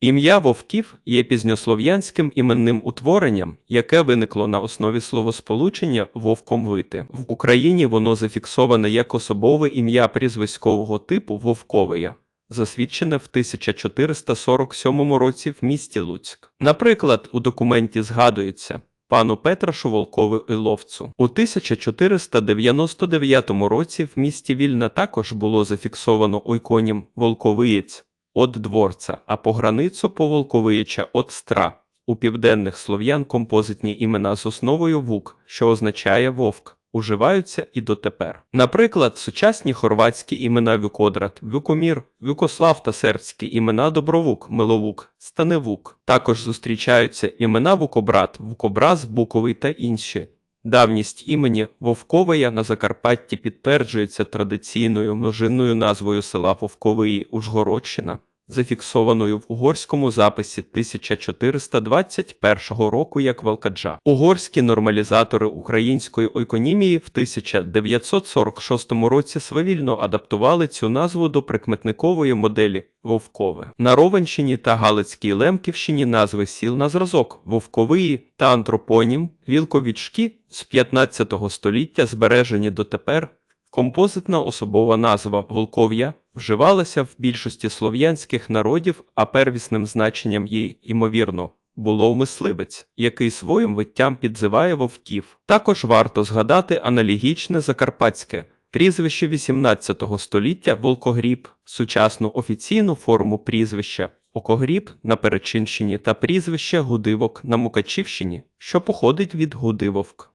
Ім'я вовків є пізньослов'янським іменним утворенням, яке виникло на основі словосполучення вовком вити. В Україні воно зафіксоване як особове ім'я прізвиськового типу Вовковия, засвідчене в 1447 році в місті Луцьк. Наприклад, у документі згадується пану Петрашу Волкову Іловцу. У 1499 році в місті Вільна також було зафіксовано ойконім Волковиєць от дворця, а по границю по Волковияча от стра. У південних слов'ян композитні імена з основою вук, що означає вовк, уживаються і дотепер. Наприклад, сучасні хорватські імена Вюкодрат, Вюкомір, Вюкослав та сербські імена Добровук, Миловук, Станевук. Також зустрічаються імена Вукобрат, Вукобраз, Буковий та інші. Давність імені Вовковия на Закарпатті підтверджується традиційною множинною назвою села Вовковиї Ужгородщина, зафіксованою в угорському записі 1421 року як Валкаджа. Угорські нормалізатори української ойконімії в 1946 році свавільно адаптували цю назву до прикметникової моделі Вовкове. На Ровенщині та Галицькій Лемківщині назви сіл на зразок Вовковиї та антропонім Вілковічки з 15 століття збережені дотепер. Композитна особова назва Волков'я вживалася в більшості слов'янських народів, а первісним значенням її, ймовірно, було мисливець, який своїм виттям підзиває вовків. Також варто згадати аналогічне закарпатське прізвище 18 століття Волкогріб, сучасну офіційну форму прізвища Окогріб на Перечинщині та прізвище Гудивок на Мукачівщині, що походить від Гудивовк.